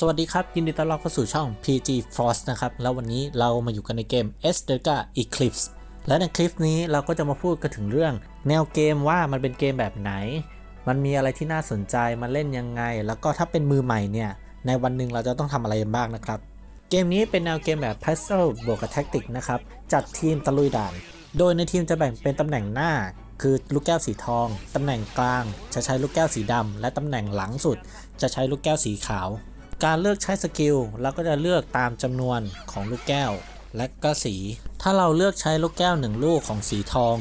สวัสดีครับ ยินดีต้อนรับเข้าสู่ช่อง PG Force นะครับ แล้ววันนี้เรามาอยู่กันในเกม S d e g a Eclipse และในคลิปนี้เราก็จะมาพูดกันถึงเรื่อง แนวเกมว่ามันเป็นเกมแบบไหน มันมีอะไรที่น่าสนใจมันเล่นยังไง แล้วก็ถ้าเป็นมือใหม่เนี่ย ในวันหนึ่งเราจะต้องทำอะไรบ้างนะครับ เกมนี้เป็นแนวเกมแบบ Puzzle บวกกับ Tactic นะครับ จัดทีมตะลุยด่าน โดยในทีมจะแบ่งเป็นตำแหน่งหน้าคือลูกแก้วสีทอง ตำแหน่งกลาง จะใช้ลูกแก้วสีดำ และตำแหน่งหลังสุด จะใช้ลูกแก้วสีขาว การเลือกใช้สกิลเราก็จะเลือกตามจำนวนของลูกแก้ว และก็สี ถ้าเราเลือกใช้ลูกแก้ว1ลูกของสีทอง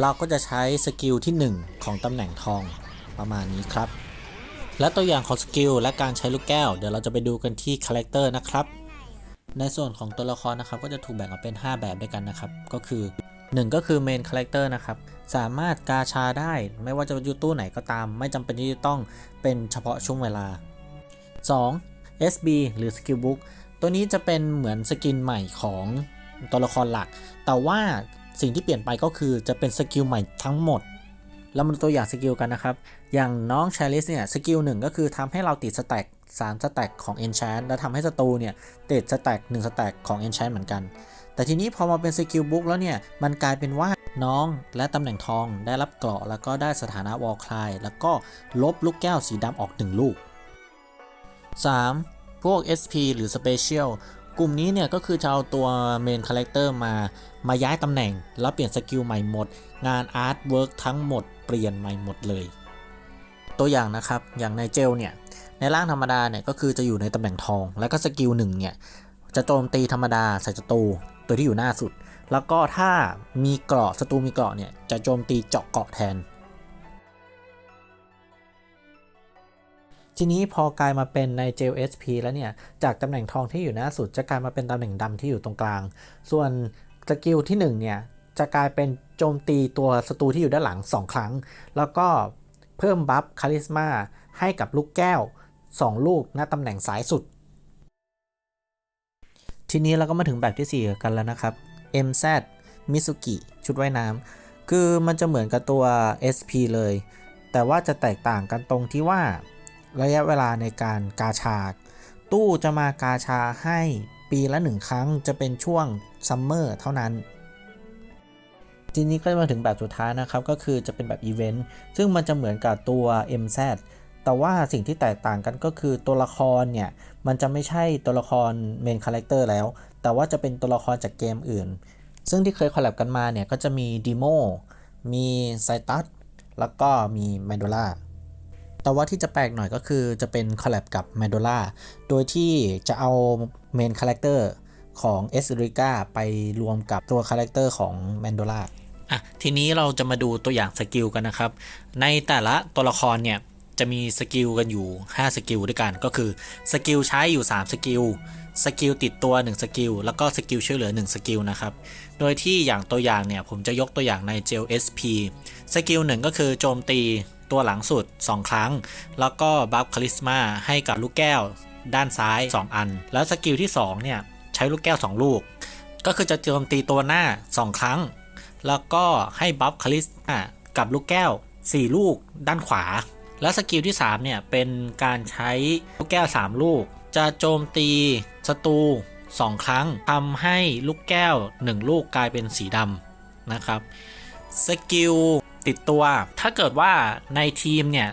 เราก็จะใช้สกิลที่ 1 ของตำแหน่งทองประมาณนี้ครับ และตัวอย่างของสกิลและการใช้ลูกแก้ว เดี๋ยวเราจะไปดูกันที่คาแรคเตอร์นะครับ ในส่วนของตัวละครนะครับก็จะถูกแบ่งออกเป็น 5 แบบด้วยกันนะครับ ก็คือ 1 ก็คือเมนคาแรคเตอร์นะครับ สามารถกาชาได้ไม่ว่าจะอยู่ตู้ไหนก็ตาม ไม่จำเป็นที่จะต้องเป็นเฉพาะช่วงเวลา 2. SB หรือ Skill Book ตัวนี้จะเป็นเหมือนสกินใหม่ของตัวละครหลัก แต่ว่าสิ่งที่เปลี่ยนไปก็คือจะเป็นสกิลใหม่ทั้งหมดแล้วมาดูตัวอย่างสกิลกันนะครับ อย่างน้องชาลิสเนี่ยสกิลหนึ่งก็คือทำให้เราติดสแต็ก3สแต็กของ Enchant แล้วทำให้ศัตรูเนี่ยติดสแต็ก1สแต็กของ Enchant เหมือนกัน แต่ทีนี้พอมาเป็นสกิลบุ๊กแล้วเนี่ย มันกลายเป็นว่าน้องและตำแหน่งทองได้รับเกราะ แล้วก็ได้สถานะวอลคลาย แล้วก็ลบลูกแก้วสีดำออก 1 ลูก 3. พวก SP หรือ Special กลุ่มนี้เนี่ยก็คือจะเอาตัว Main Character มา มาย้ายตำแหน่ง แล้วเปลี่ยนสกิลใหม่หมด งานอาร์ตเวิร์กทั้งหมดเปลี่ยนใหม่หมดเลย ตัวอย่างนะครับ อย่างในเจลเนี่ย ในร่างธรรมดาเนี่ยก็คือจะอยู่ในตำแหน่งทอง แล้วก็สกิลหนึ่งเนี่ยจะโจมตีธรรมดาใส่ศัตรูตัวที่อยู่หน้าสุด แล้วก็ถ้ามีเกราะศัตรูมีเกราะเนี่ยจะโจมตีเจาะเกราะแทน ทีนี้พอกลายมาเป็นในเจล SP แล้วเนี่ย จากตำแหน่งทองที่อยู่หน้าสุด จะกลายมาเป็นตำแหน่งดำที่อยู่ตรงกลาง ส่วนสกิลที่ 1 เนี่ย จะกลายเป็นโจมตีตัวศัตรูที่อยู่ด้านหลัง 2 ครั้ง แล้วก็เพิ่มบัฟคาริสมาให้กับลูกแก้ว 2 ลูกหน้าตำแหน่งซ้ายสุด ทีนี้เราก็มาถึงแบบที่ 4 กันแล้วนะครับ MZ Mitsuki ชุดว่ายน้ำคือมันจะเหมือนกับตัว SP เลย แต่ว่าจะแตกต่างกันตรงที่ว่า ระยะเวลาในการกาชา ตู้จะมากาชาให้ปีละหนึ่งครั้งจะเป็นช่วงซัมเมอร์เท่านั้นทีนี้ก็มาถึงแบบสุดท้ายนะครับ ก็คือจะเป็นแบบอีเวนต์ซึ่งมันจะเหมือนกับตัว MZ แต่ว่าสิ่งที่แตกต่างกันก็คือตัวละครเนี่ย มันจะไม่ใช่ตัวละครเมนคาแรคเตอร์แล้ว แต่ว่าจะเป็นตัวละครจากเกมอื่น ซึ่งที่เคยคอลแลบกันมาเนี่ย ก็จะมีดีโมมีไซตัสแล้วก็มีแมนโดล่า แต่ว่าที่จะแปลกหน่อยก็คือจะเป็นคอลแลบกับแมนโดล่าโดยที่จะเอาเมนคาแรคเตอร์ของเอสริกาไปรวมกับตัวคาแรคเตอร์ของแมนโดล่าอะทีนี้เราจะมาดูตัวอย่างสกิลกันนะครับ ในแต่ละตัวละครเนี่ยจะมีสกิลกันอยู่ 5 สกิลด้วยกัน ก็คือสกิลใช้อยู่ 3 สกิล สกิลติดตัว 1 สกิล แล้วก็สกิลช่วยเหลือ 1 สกิลนะครับ โดยที่อย่างตัวอย่างเนี่ย ผมจะยกตัวอย่างในเจล SP สกิลหนึ่งก็คือโจมตี ตัวหลังสุด 2 ครั้ง แล้วก็บัฟคาริสมาให้กับลูกแก้วด้านซ้าย 2 อัน แล้วสกิลที่ 2 เนี่ย ใช้ลูกแก้ว 2 ลูก ก็คือจะโจมตีตัวหน้า 2 ครั้ง แล้วก็ให้บัฟคาริสมากับลูกแก้ว 4 ลูกด้านขวา และสกิลที่ 3 เนี่ย เป็นการใช้ลูกแก้ว 3 ลูก จะโจมตีศัตรู2 ครั้งทำให้ลูกแก้ว 1 ลูกกลายเป็นสีดำนะครับ สกิลติดตัว ถ้าเกิดว่าในทีมเนี่ย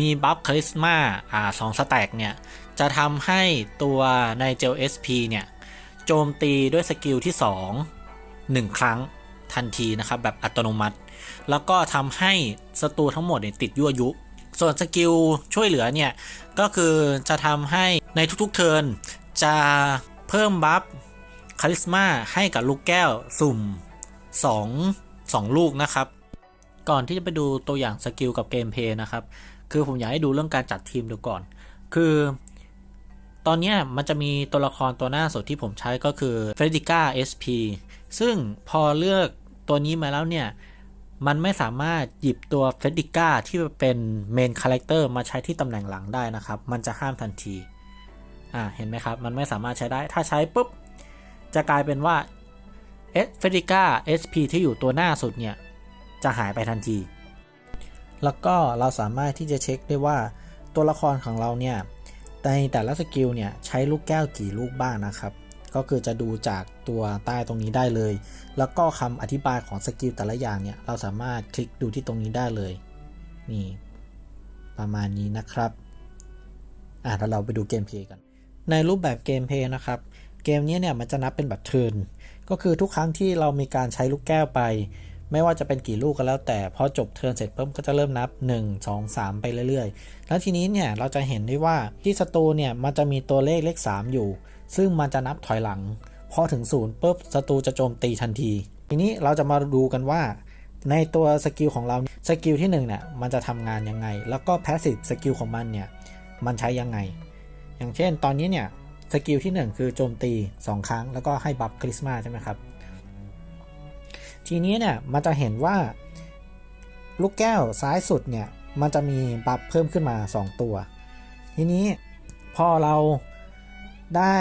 มีบัฟคาริสมาอ่าสองสแต็กเนี่ย จะทำให้ตัวในเจล SP เนี่ย โจมตีด้วยสกิลที่ 2 1 ครั้งทันทีนะครับ แบบอัตโนมัติ แล้วก็ทำให้ศัตรูทั้งหมดเนี่ยติดยั่วยุ ส่วนสกิลช่วยเหลือเนี่ย ก็คือจะทำให้ในทุกๆเทิร์นจะเพิ่มบัฟคาริสมาให้กับลูกแก้วสุ่ม 2 2 ลูกนะครับ ก่อนที่จะไปดูตัวอย่างสกิลกับเกมเพย์นะครับ คือผมอยากให้ดูเรื่องการจัดทีมดูก่อน คือ ตอนนี้มันจะมีตัวละครตัวหน้าสุดที่ผมใช้ก็คือเฟรดิก้า SP ซึ่งพอเลือกตัวนี้มาแล้วเนี่ยมันไม่สามารถหยิบตัวเฟรดิก้าที่เป็นเมนคาแรคเตอร์มาใช้ที่ตำแหน่งหลังได้นะครับ มันจะห้ามทันที อ่า เห็นไหมครับ มันไม่สามารถใช้ได้ ถ้าใช้ปุ๊บ จะกลายเป็นว่า เอสเฟริก้า SP ที่อยู่ตัวหน้าสุดเนี่ย จะหายไปทันที แล้วก็เราสามารถที่จะเช็คได้ว่าตัวละครของเราเนี่ยในแต่ละสกิลเนี่ยใช้ลูกแก้วกี่ลูกบ้างนะครับ ก็คือจะดูจากตัวใต้ตรงนี้ได้เลย แล้วก็คำอธิบายของสกิลแต่ละอย่างเนี่ยเราสามารถคลิกดูที่ตรงนี้ได้เลยนี่ประมาณนี้นะครับอะแล้วเราไปดูเกมเพลย์กัน ในรูปแบบเกมเพลย์นะครับ เกมนี้เนี่ยมันจะนับเป็นแบบเทิร์น ก็คือทุกครั้งที่เรามีการใช้ลูกแก้วไป ไม่ว่าจะเป็นกี่ลูกก็แล้ว แต่พอจบเทิร์นเสร็จปุ๊บก็จะเริ่มนับ 1 2 3 ไปเรื่อยๆ แล้วทีนี้เนี่ยเราจะเห็นได้ว่าที่สตูเนี่ยมันจะมีตัวเลขเลข 3 อยู่ ซึ่งมันจะนับถอยหลัง พอถึงศูนย์ปุ๊บศัตรูจะโจมตีทันที ทีนี้เราจะมาดูกันว่า ในตัวสกิลของเราสกิลที่1เนี่ยมันจะทำงานยังไง แล้วก็แพสซีฟสกิลของมันเนี่ยมันใช้ยังไง อย่างเช่น ตอนนี้เนี่ย สกิลที่ 1 คือโจมตี 2 ครั้ง แล้วก็ให้บัฟคริสมาใช่ไหมครับ ทีนี้เนี่ยมันจะเห็นว่าลูกแก้วซ้ายสุดเนี่ยมันจะมีบัฟเพิ่มขึ้นมา 2 ตัว ทีนี้พอเราได้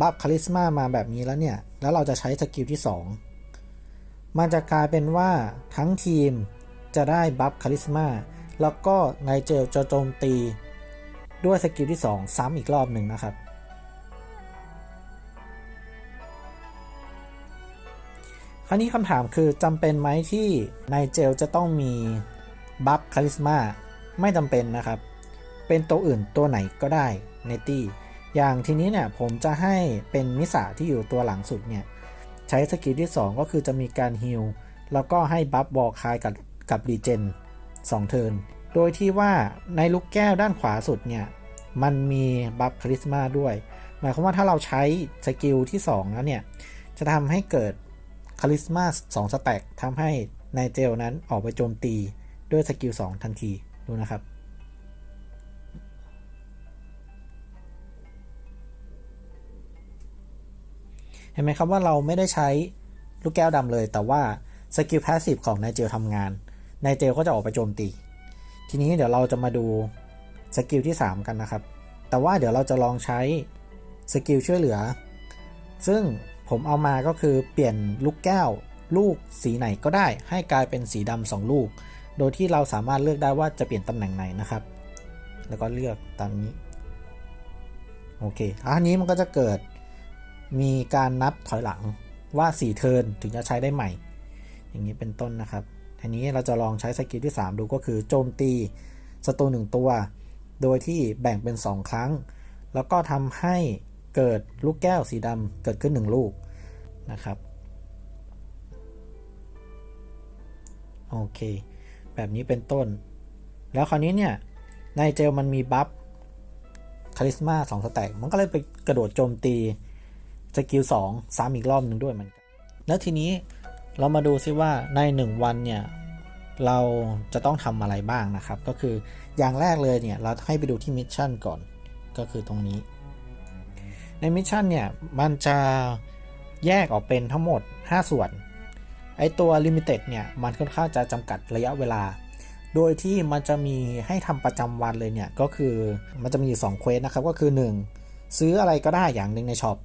บัฟคาริสมามาแบบนี้แล้วเนี่ย แล้วเราจะใช้สกิลที่ 2 มันจะกลายเป็นว่าทั้งทีมจะได้บัฟคาริสมาแล้วก็ไนเจลจะโจมตีด้วยสกิลที่ 2 ซ้ำอีกรอบหนึ่งนะครับ คราวนี้คำถามคือจำเป็นไหมที่ไนเจลจะต้องมีบัฟคาริสมาไม่จำเป็นนะครับ เป็นตัวอื่นตัวไหนก็ได้ในตี้อย่างทีนี้เนี่ยผมจะให้เป็นมิสาที่อยู่ตัวหลังสุดเนี่ยใช้สกิลที่ 2 ก็คือจะมีการฮิลแล้วก็ให้บัฟบอลคายกับกับรีเจน2เทิร์นโดยที่ว่าในลูกแก้วด้านขวาสุดเนี่ยมันมีบัฟคาริสมาด้วย หมายความว่าถ้าเราใช้สกิลที่ 2 แล้วเนี่ยจะทำให้เกิด คาริสมา2สแต็กทำให้นายเจลนั้นออกไปโจมตีด้วยสกิล 2 ทันทีดูนะครับ เห็นไหมครับว่าเราไม่ได้ใช้ลูกแก้วดำเลย แต่ว่าสกิลพาสซีฟของนายเจลทำงานนายเจลก็จะออกไปโจมตี ทีนี้เดี๋ยวเราจะมาดูสกิลที่ 3 กันนะครับ แต่ว่าเดี๋ยวเราจะลองใช้สกิลช่วยเหลือ ซึ่ง ผมเอามาก็คือเปลี่ยนลูกแก้ว ลูกสีไหนก็ได้ ให้กลายเป็นสีดำสองลูก โดยที่เราสามารถเลือกได้ว่าจะเปลี่ยนตำแหน่งไหนนะครับ แล้วก็เลือกตามนี้ โอเคอันนี้มันก็จะเกิดมีการนับถอยหลังว่า4เทิร์นถึงจะใช้ได้ใหม่ อย่างนี้เป็นต้นนะครับทีนี้เราจะลองใช้สกิลที่ 3 ดูก็คือโจมตีศัตรูหนึ่งตัว โดยที่แบ่งเป็น 2 ครั้ง แล้วก็ทำให้ เกิดลูกแก้วสีดำเกิดขึ้น 1 ลูกนะครับโอเค แบบนี้เป็นต้น แล้วคราวนี้เนี่ยในเจลมันมีบัฟคาริสมา2สแต็กมันก็เลยไปกระโดดโจมตีสกิล2ซ้ำอีกรอบหนึ่งด้วยมันแล้วทีนี้เรามาดูซิว่าใน 1 วันเนี่ยเราจะต้องทำอะไรบ้างนะครับ ก็คืออย่างแรกเลยเนี่ยเราให้ไปดูที่มิชชั่นก่อนก็คือตรงนี้ ในมิชชั่นเนี่ยมันจะแยกออกเป็นทั้งหมด 5 ส่วน ไอตัว Limited เนี่ยมันค่อนข้างจะจำกัดระยะเวลา โดยที่มันจะมีให้ทำประจำวันเลยเนี่ยก็คือมันจะมีอยู่2เควสนะครับก็คือ 1 ซื้ออะไรก็ได้อย่างหนึ่งในช็อป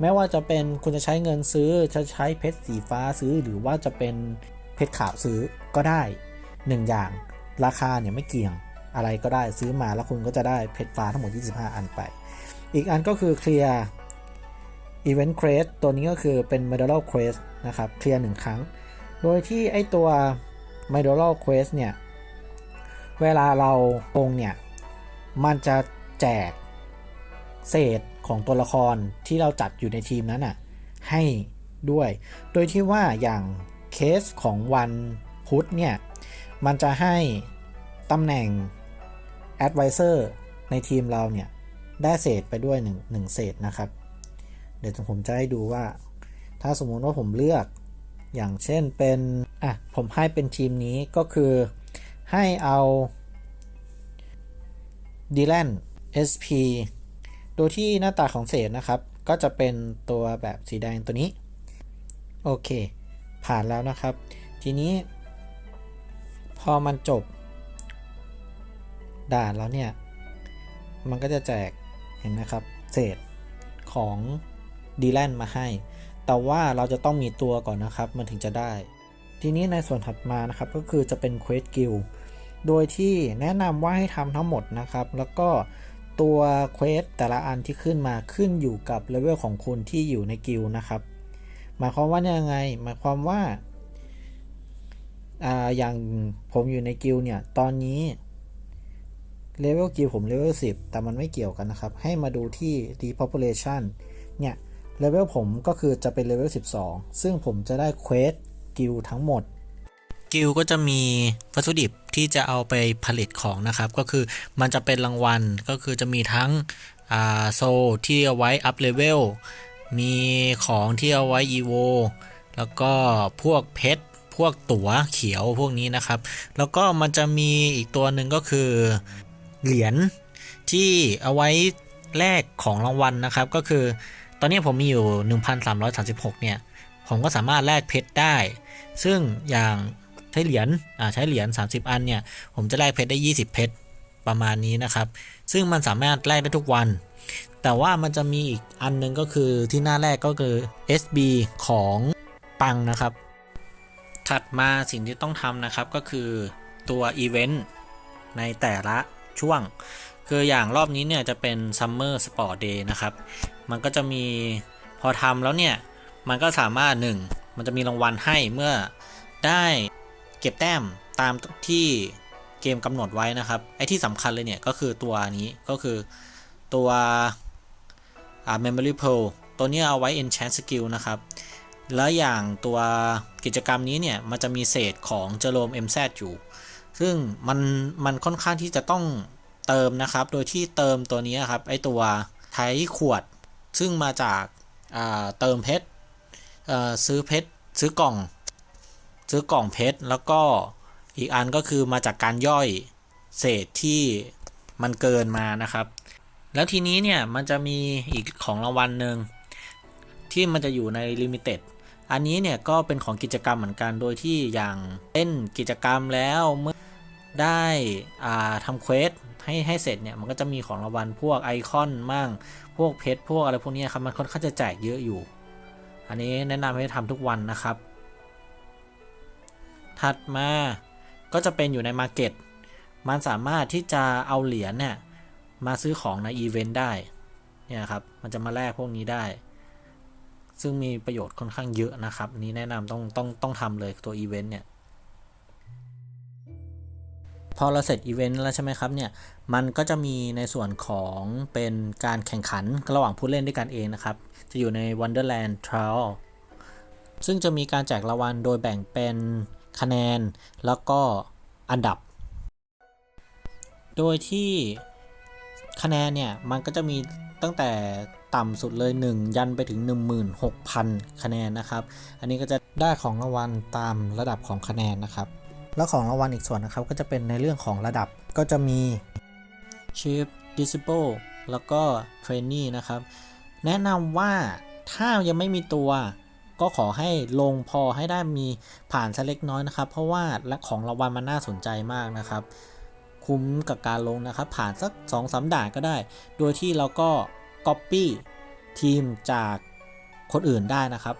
ไม่ว่าจะเป็นคุณจะใช้เงินซื้อจะใช้เพชรสีฟ้าซื้อหรือว่าจะเป็นเพชรขาวซื้อก็ได้ 1 อย่าง ราคาเนี่ยไม่เกี่ยงอะไรก็ได้ซื้อมาแล้วคุณก็จะได้เพชรฟ้าทั้งหมด 25 อันไป อีกอันก็คือเคลียร์ Event Crest ตัวนี้ก็คือเป็น Medal Quest นะครับเคลียร์หนึ่งครั้ง โดยที่ไอตัว Medal Quest เนี่ย เวลาเราลงเนี่ย มันจะแจกเศษของตัวละครที่เราจัดอยู่ในทีมนั้นน่ะให้ด้วย โดยที่ว่าอย่างเคสของวันพุธเนี่ย มันจะให้ตำแหน่ง Advisor ในทีมเราเนี่ย ได้เศษไปด้วย1 1เศษนะครับ เดี๋ยวผมจะให้ดูว่า ถ้าสมมุติว่าผมเลือกอย่างเช่นเป็น อะ ผมให้เป็นทีมนี้ก็คือให้เอาดีแลน SP โดยที่หน้าตาของเศษนะครับ ก็จะเป็นตัวแบบสีแดงตัวนี้ โอเค ผ่านแล้วนะครับ ทีนี้ พอมันจบด่านแล้วเนี่ย มันก็จะแจก เห็นไหมครับ เศษของดีแลนมาให้ แต่ว่าเราจะต้องมีตัวก่อนนะครับ มันถึงจะได้ ทีนี้ในส่วนถัดมานะครับ ก็คือจะเป็นเควสกิลโดยที่แนะนำว่าให้ทำทั้งหมดนะครับ แล้วก็ตัวเควสแต่ละอันที่ขึ้นมาขึ้นอยู่กับเลเวลของคุณที่อยู่ในกิลนะครับ หมายความว่ายังไง หมายความว่าอาอย่างผมอยู่ในกิลเนี่ย ตอนนี้ เลเวลกิลผมเลเวล10 แต่มันไม่เกี่ยวกันนะครับ ให้มาดูที่ depopulation เนี่ยเลเวลผมก็คือจะเป็นเลเวล12 ซึ่งผมจะได้เควสกิลทั้งหมด กิลก็จะมีวัตถุดิบที่จะเอาไปผลิตของนะครับ ก็คือมันจะเป็นรางวัลก็คือจะมีทั้งโซที่เอาไว้อัพเลเวลมีของที่เอาไว้อีโวแล้วก็พวกเพชรพวกตั๋วเขียวพวกนี้นะครับ แล้วก็มันจะมีอีกตัวหนึ่งก็คือ เหรียญที่เอาไว้แลกของรางวัลนะครับ ก็คือตอนนี้ผมมีอยู่ 1,336 เนี่ย ผมก็สามารถแลกเพชรได้ ซึ่งอย่างใช้เหรียญอ่าใช้เหรียญ30 อันเนี่ย ผมจะแลกเพชรได้ 20 เพชรประมาณนี้นะครับ ซึ่งมันสามารถแลกได้ทุกวัน แต่ว่ามันจะมีอีกอันหนึงก็คือที่หน้าแรกก็คือ SB ของปังนะครับ ถัดมาสิ่งที่ต้องทำนะครับก็คือตัวอีเวนต์ในแต่ละ ช่วง คืออย่างรอบนี้เนี่ยจะเป็น Summer Sport Day นะครับ มันก็จะมีพอทำแล้วเนี่ย มันก็สามารถหนึ่งมันจะมีรางวัลให้เมื่อได้เก็บแต้มตามที่เกมกำหนดไว้นะครับ ไอ้ที่สำคัญเลยเนี่ย ก็คือตัวนี้ก็คือตัวอ่า Memory Pearl ตัวนี้เอาไว้ Enchant Skill นะครับ แล้วอย่างตัวกิจกรรมนี้เนี่ย มันจะมีเศษของเจอโรม MZ อยู่ ซึ่งมันมันค่อนข้างที่จะต้องเติมนะครับ โดยที่เติมตัวนี้ครับไอตัวไทยขวด ซึ่งมาจากาเติมเพชรซื้อเพชรซื้อกล่อง ซื้อกล่องเพชรแล้วก็อีกอันก็คือมาจากการย่อยเศษที่มันเกินมานะครับ แล้วทีนี้เนี่ยมันจะมีอีกของรางวัลหนึ่งที่มันจะอยู่ในลิมิเต็ดอันนี้เนี่ยก็เป็นของกิจกรรมเหมือนกันโดยที่อย่างเล่นกิจกรรมแล้วเมื่อ ได้ทำเควสให้ให้เสร็จเนี่ยมันก็จะมีของรางวัลพวกไอคอนมั่งพวกเพชรพวกอะไรพวกนี้ครับมันค่อนข้างจะแจกเยอะอยู่ อันนี้แนะนำให้ทำทุกวันนะครับ ถัดมาก็จะเป็นอยู่ในมาร์เก็ตมันสามารถที่จะเอาเหรียญเนี่ยมาซื้อของในอีเวนต์ได้เนี่ยครับมันจะมาแลกพวกนี้ได้ ซึ่งมีประโยชน์ค่อนข้างเยอะนะครับนนี้แนะนำต้องต้องต้องทำเลยตัวอีเวนต์เนี่ย พอเราเสร็จอีเวนต์แล้วใช่ไหมครับเนี่ยมันก็จะมีในส่วนของเป็นการแข่งขันระหว่างผู้เล่นด้วยกันเองนะครับ จะอยู่ใน Wonderland Trial ซึ่งจะมีการแจกรางวัลโดยแบ่งเป็นคะแนนแล้วก็อันดับ โดยที่คะแนนเนี่ยมันก็จะมีตั้งแต่ต่ำสุดเลย 1 ยันไปถึง 16,000 คะแนนนะครับ อันนี้ก็จะได้ของรางวัลตามระดับของคะแนนนะครับ แล้วของรางวัลอีกส่วนนะครับ ก็จะเป็นในเรื่องของระดับก็จะมี Chief Disciple แล้วก็ Trainee นะครับ แนะนำว่าถ้ายังไม่มีตัวก็ขอให้ลงพอให้ได้มีผ่านสักเล็กน้อยนะครับ เพราะว่าและของรางวัลมันน่าสนใจมากนะครับ คุ้มกับการลงนะครับ ผ่านสัก2อสด่านก็ได้ โดยที่เราก็ Copy ทีมจากคนอื่นได้นะครับ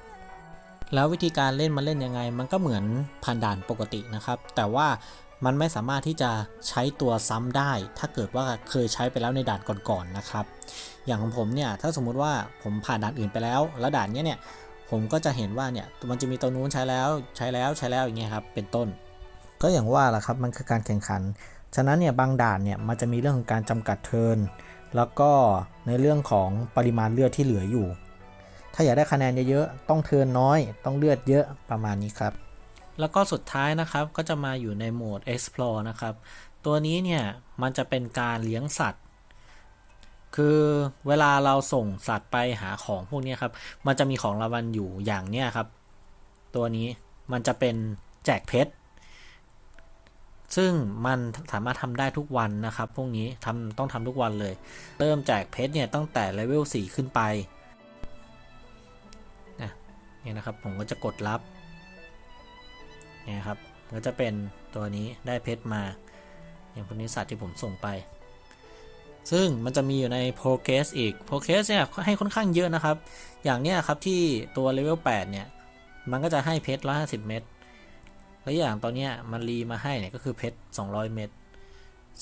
แล้ววิธีการเล่นมันเล่นยังไง มันก็เหมือนผ่านด่านปกตินะครับ แต่ว่ามันไม่สามารถที่จะใช้ตัวซ้ำได้ ถ้าเกิดว่าเคยใช้ไปแล้วในด่านก่อนๆนะครับ อย่างของผมเนี่ยถ้าสมมุติว่าผมผ่านด่านอื่นไปแล้ว แล้วด่านเนี้ยเนี่ยผมก็จะเห็นว่าเนี่ยมันจะมีตัวนู้นใช้แล้วใช้แล้วใช้แล้วอย่างเงี้ยครับเป็นต้น ก็อย่างว่าแหละครับมันคือการแข่งขัน ฉะนั้นเนี่ยบางด่านเนี่ยมันจะมีเรื่องของการจำกัดเทินแล้วก็ในเรื่องของปริมาณเลือดที่เหลืออยู่ ถ้าอยากได้คะแนนเยอะๆ ต้องเทินน้อย ต้องเลือดเยอะประมาณนี้ครับ แล้วก็สุดท้ายนะครับก็จะมาอยู่ในโหมด explore นะครับ ตัวนี้เนี่ยมันจะเป็นการเลี้ยงสัตว์ คือเวลาเราส่งสัตว์ไปหาของพวกนี้ครับ มันจะมีของรางวัลอยู่อย่างเนี้ยครับ ตัวนี้มันจะเป็นแจกเพชร ซึ่งมันสามารถทำได้ทุกวันนะครับ พวกนี้ทำต้องทำทุกวันเลย เริ่มแจกเพชรเนี่ยตั้งแต่เลเวล4ขึ้นไป เนี่ยนะครับผมก็จะกดรับเนี่ยครับก็จะเป็นตัวนี้ได้เพชรมา อย่างพวกนี้สัตว์ที่ผมส่งไป ซึ่งมันจะมีอยู่ใน progress อีก progress เนี่ยให้ค่อนข้างเยอะนะครับ อย่างเนี้ยครับที่ตัว level 8 เนี่ย มันก็จะให้เพชร150 เม็ดแล้วอย่างตอนเนี้ยมันรีมาให้เนี่ยก็คือเพชร200 เม็ด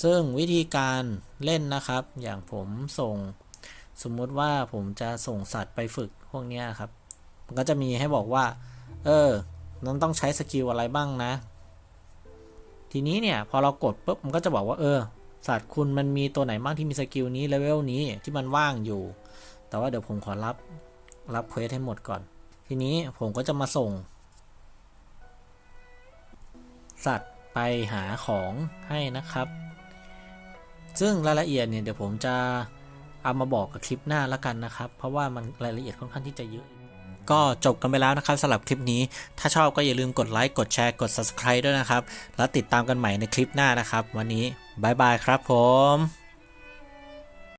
ซึ่งวิธีการเล่นนะครับ อย่างผมส่งสมมุติว่าผมจะส่งสัตว์ไปฝึกพวกเนี้ยครับ มันก็จะมีให้บอกว่า เออนั้นต้องใช้สกิลอะไรบ้างนะ ทีนี้เนี่ยพอเรากดปุ๊บมันก็จะบอกว่าเออสัตว์คุณมันมีตัวไหนบ้างที่มีสกิลนี้เลเวลนี้ที่มันว่างอยู่ แต่ว่าเดี๋ยวผมขอรับรับเควสให้หมดก่อน ทีนี้ผมก็จะมาส่ง สัตว์ไปหาของให้นะครับ ซึ่งรายละเอียดเนี่ยเดี๋ยวผมจะเอามาบอกกับคลิปหน้าแล้วกันนะครับ เพราะว่ามันรายละเอียดค่อนข้างที่จะเยอะ ก็จบกันไปแล้วนะครับสำหรับคลิปนี้ ถ้าชอบก็อย่าลืมกดไลค์กดแชร์กด subscribe ด้วยนะครับ แล้วติดตามกันใหม่ในคลิปหน้านะครับ วันนี้บายบายครับผม